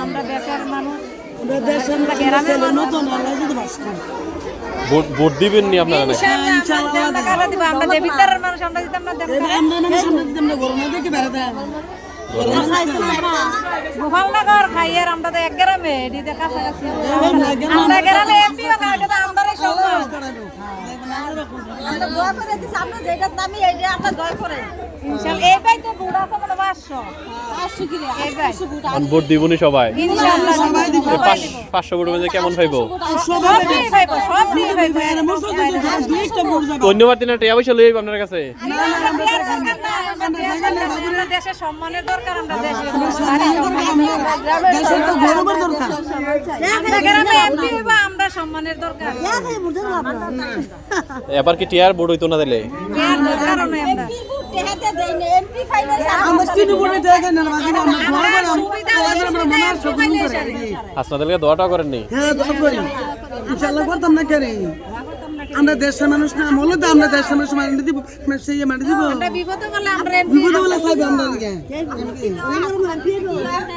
আমরা দেশের মানুষ। আমরা আমরা করে ভোট দিবেন নি আপনারা নাকি? ইনশাআল্লাহ আমরা আমরা কারা দিব আমরা যে আমরা দিতাম না দেব এবার আমরা গরম দেখি বেড়াতে গোপালনগর খাই আর আমরা তো এক গ্রামে আমরা গ্রামে এমপি ও কার সব ইনশাআল্লাহ এইবাই তো বুড়া মানে ভোট দিবনি সবাই? পাঁচশো মধ্যে কেমন পাইবো ধন্যবাদ টিয়া পয়সা লই আপনার কাছে। আমরা দেশের সম্মানের দরকার আমরা দেশের দেশের তো গৌরবের দরকার। আমরা গ্রামে এমপি হইবো আমরা সম্মানের দরকার। এবার কি টিয়ার ভোট হইতো না দিলে মনে হয়। সারি। হাসনাদারকে দোয়াটা করেননি? হ্যাঁ ইনশাআল্লাহ করতাম না কেন আমরা দেশের মানুষ না বলে তো আমরা দেশের মানুষ মারি দিব সেই মারি দিব। আমরা বলে আমরা বিপদ বলে চাইবে আমরা